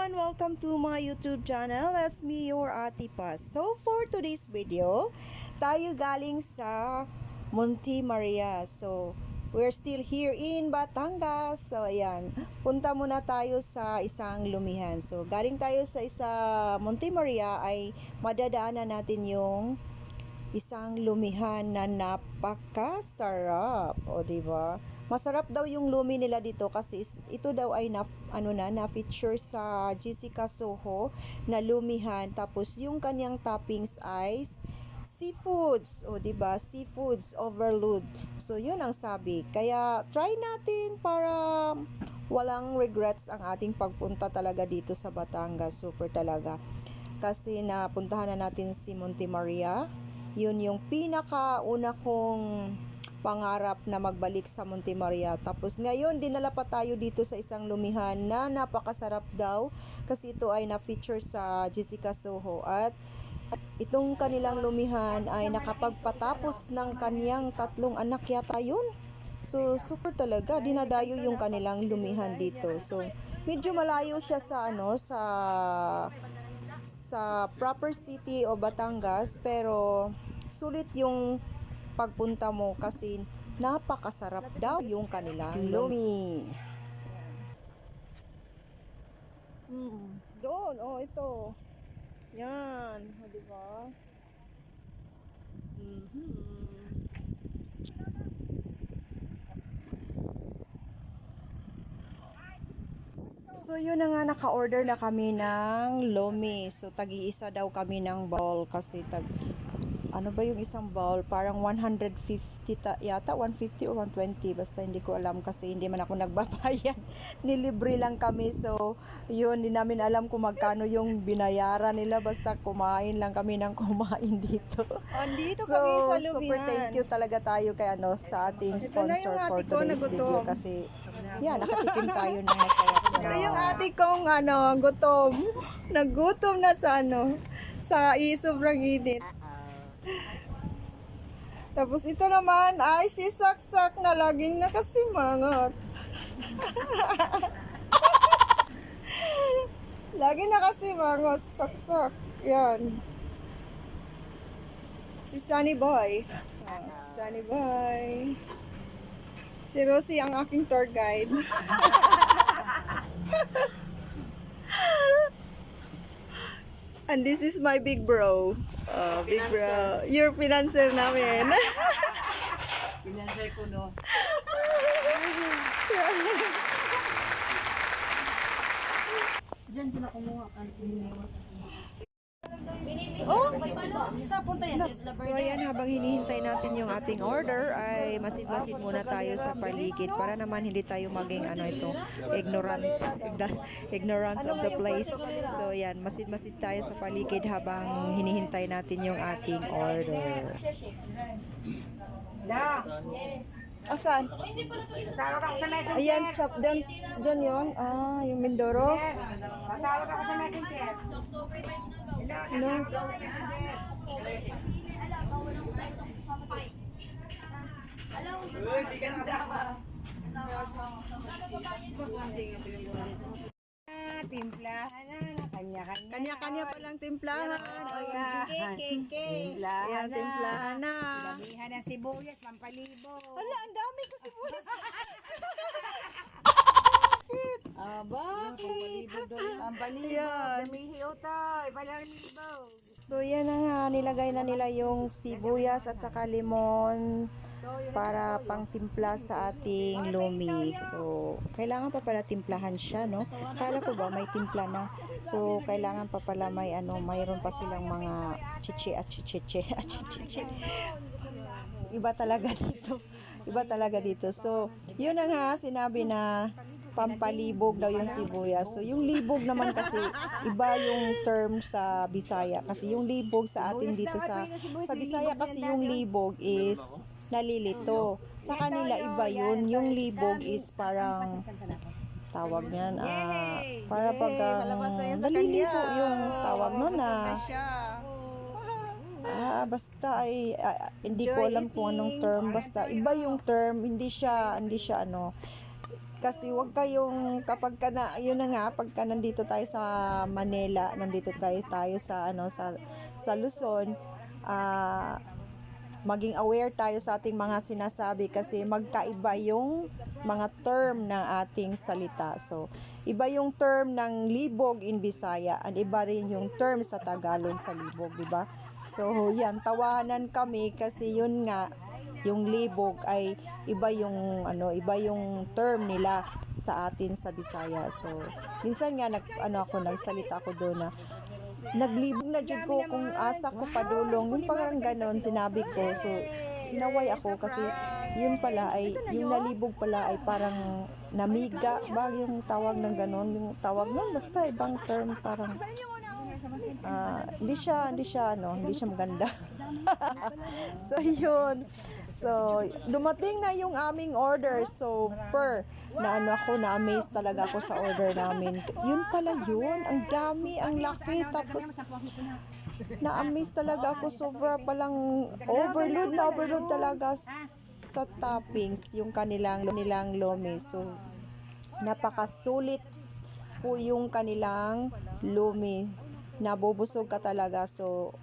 everyone! Welcome to my YouTube channel. That's me, your Ate Paz. So, for today's video, tayo galing sa Monte Maria. So, we're still here in Batangas. So, ayan. Punta muna tayo sa isang lumihan. So, galing tayo sa isa Monte Maria ay madadaanan natin yung isang lumihan na napakasarap. O, di ba? Masarap daw yung lumi nila dito kasi ito daw ay na, ano na, na feature sa Jessica Soho na lumihan. Tapos yung kanyang toppings ay seafoods. O, di ba? Seafoods overload. So, yun ang sabi. Kaya, try natin para walang regrets ang ating pagpunta talaga dito sa Batangas. Super talaga. Kasi napuntahan na natin si Monte Maria. Yun yung pinakauna kong pangarap na magbalik sa Monte Maria. Tapos ngayon, dinala pa tayo dito sa isang lumihan na napakasarap daw kasi ito ay na-feature sa Jessica Soho at itong kanilang lumihan ay nakapagpatapos ng kaniyang tatlong anak yata yun. So, super talaga. Dinadayo yung kanilang lumihan dito. So, medyo malayo siya sa ano, sa sa proper city o Batangas pero sulit yung pagpunta mo kasi napakasarap daw yung kanilang lumi. Mm, doon, oh ito. Yan, o, di ba? Mhm. So yun na nga naka-order na kami ng lomi. So tagi-isa daw kami ng bowl kasi tag ano ba yung isang bowl? Parang 150 ta, yata 150 or 120 basta hindi ko alam kasi hindi man ako nagbabayad. Nilibre lang kami so yun hindi namin alam kung magkano yung binayaran nila basta kumain lang kami ng kumain dito. Andito So, kami sa super thank you talaga tayo kay ano sa ating Ito na sponsor for today's video kasi yeah, nakatikim tayo ng masarap na Ito yung ate kong ano, gutom. Nagutom na sa ano, sa i sobrang init. Tapos ito naman ay si Saksak na laging nakasimangot. Lagi nakasimangot si Saksak. Yan. Si Sunny Boy. Si Sunny Boy. Si Rosie ang aking tour guide. And this is my big bro. Uh, big bro. Your financer namin. Pinansay ko no. Diyan sila kumuha kan Oh, sa punta yan So ayan, habang hinihintay natin yung ating order ay masid-masid muna tayo sa paligid para naman hindi tayo maging ano ito, ignorant, ignorance of the place. So ayan, masid-masid tayo sa paligid habang hinihintay natin yung ating order. La. Asan? Tawag ako sa messenger. Ayan, chop down. Diyan yun. Ah, yung Mindoro. Tawag ako sa messenger. No. Timplahan na na kanya-kanya. Kanya-kanya palang timplahan. Timplahan. Timplahan Ayan, timplahan na. Damihan ng sibuyas, pampalibo. Wala, ang dami ko sibuyas. Ah, bakit? Pampalibo. Ayan. Damihi ito. Ipalalibo. So yan na nga, nilagay na nila yung sibuyas at saka limon para pang timpla sa ating lumi. So, kailangan pa pala timplahan siya, no? Kala ko ba may timpla na. So, kailangan pa pala may ano, mayroon pa silang mga chichi at chichiche at chichiche. Iba talaga dito. Iba talaga dito. So, yun na nga, sinabi na pampalibog daw yung sibuyas. So, yung libog naman kasi, iba yung term sa Bisaya. Kasi yung libog sa atin dito sa, sa Bisaya kasi yung libog is nalilito. Sa kanila iba yun. Yung libog is parang tawag niyan ah para pag sa nalilito yung tawag nun Busog na. Ah, basta ay ah, hindi ko alam kung anong term basta iba yung term hindi siya hindi siya ano kasi wag kayong kapag ka na, yun na nga, pagka nandito tayo sa Manila, nandito tayo tayo sa ano sa sa Luzon, ah maging aware tayo sa ating mga sinasabi kasi magkaiba yung mga term ng ating salita. So, iba yung term ng libog in Bisaya and iba rin yung term sa Tagalog sa libog, di ba? So, yan, tawanan kami kasi yun nga, yung libog ay iba yung ano, iba yung term nila sa atin sa Bisaya. So, minsan nga nag ano ako nagsalita ako doon na naglibog na jud ko kung asa ko padulong. Yung parang ganon sinabi ko. So sinaway ako kasi yun pala ay yung nalibog pala ay parang namiga ba yung tawag ng ganon? Yung tawag nun basta ibang term parang ah, hindi siya hindi siya ano hindi siya maganda. So yun. So dumating na yung aming order. So per na ano ako na amaze talaga ako sa order namin. Yun pala yun. Ang dami ang laki. Tapos na amaze talaga ako. Sobra palang overload na overload talaga sa toppings yung kanilang nilang lomi. So napakasulit po yung kanilang lumi nabubusog ka talaga so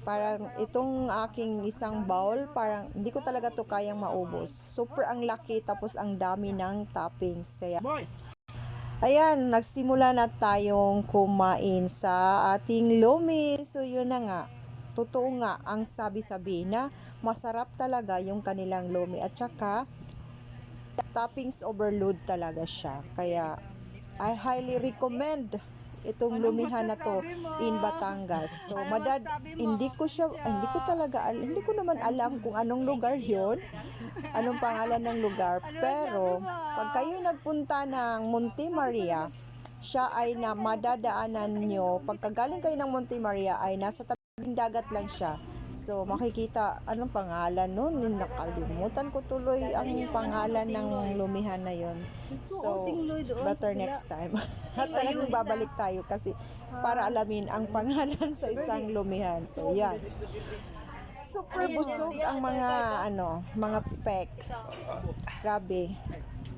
parang itong aking isang bowl parang hindi ko talaga to kayang maubos super ang laki tapos ang dami ng toppings kaya Ayan, nagsimula na tayong kumain sa ating lomi. So, yun na nga. Totoo nga ang sabi-sabi na masarap talaga yung kanilang lomi. At saka, toppings overload talaga siya. Kaya, I highly recommend itong lumihan na to in Batangas. So, madad, hindi ko siya, hindi ko talaga, al- hindi ko naman alam kung anong lugar yon anong pangalan ng lugar. Pero, pag kayo nagpunta ng Monte Maria, siya ay na madadaanan nyo. Pagkagaling kayo ng Monte Maria ay nasa tabing dagat lang siya. So, makikita, anong pangalan nun? Nakalimutan ko tuloy ang pangalan ng lumihan na yon. So, better next time. At talagang babalik tayo kasi para alamin ang pangalan sa isang lumihan. So, yan. Super busog ang mga ano, mga pek. Grabe.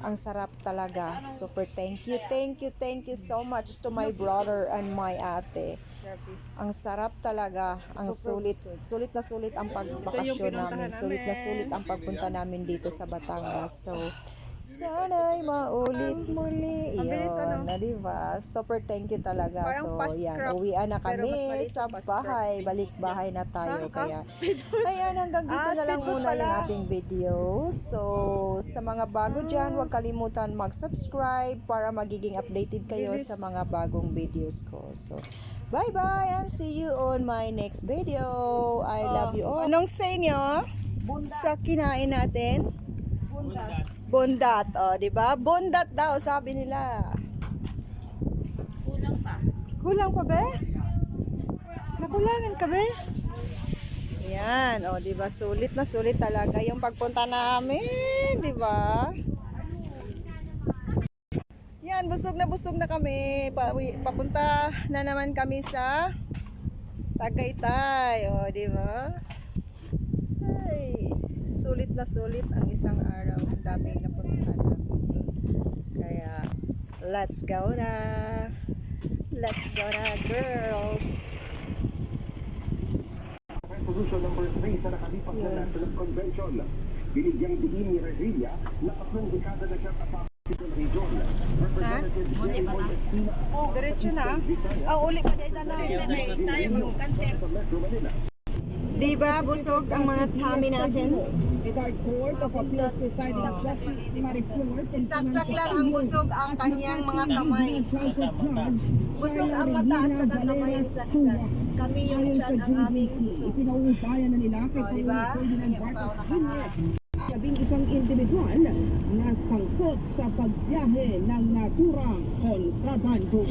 Ang sarap talaga. Super thank you, thank you, thank you so much to my brother and my ate. Ang sarap talaga. Ang sulit. Sulit na sulit ang pagbakasyon namin. Sulit na sulit ang pagpunta namin dito sa Batangas. So, sana'y maulit muli. Ang bilis, Yun, ano? na diba? Super thank you talaga. Parang So, fast yan. crop, Uwian na pero kami maliit sa sa fast bahay. Balik bahay na tayo. Ha? Kaya, Speed Ayan, hanggang dito Ah, na lang speedboat muna yung pala. ating video. So, sa mga bago dyan, huwag kalimutan mag-subscribe para magiging updated kayo Bilis. sa mga bagong videos ko. So, bye-bye and see you on my next video. I love you all. Anong say nyo sa kinain natin? Bondat. O, di ba? Bondat daw, sabi nila. Kulang pa. Kulang pa, be? Nakulangan ka, be? Yan, o, di ba? Sulit na sulit talaga yung pagpunta namin, di ba? Yan, busog na busog na kami. Pa, papunta na naman kami sa Tagaytay, o, di ba? Ay, sulit na sulit ang isang araw. Ang daming. Kaya, let's go na. Let's go na, girls. Resolution number 3 sa nakalipas na National Convention. Binigyang diin ni Revilla na tatlong dekada na siyang kasama. Representative Jerry Boy Espina Oh, diretso na. Ah, uli pa dito na. tayo magkante sa Metro Manila. Di ba busog ang mga tummy natin? Regard Court of Appeals presiding Justice Mariflor Si Saksak lang ang busog ang kanyang mga kamay. Busog ang mata at saka kamay ni Saksak. Kami yung tiyan ang aming busog. ikinauubayan na nila kay Oh, di ba? Ferdinand Marcos Jr. Labing isang individual na sangkot sa pagbiyahe ng naturang kontrabando.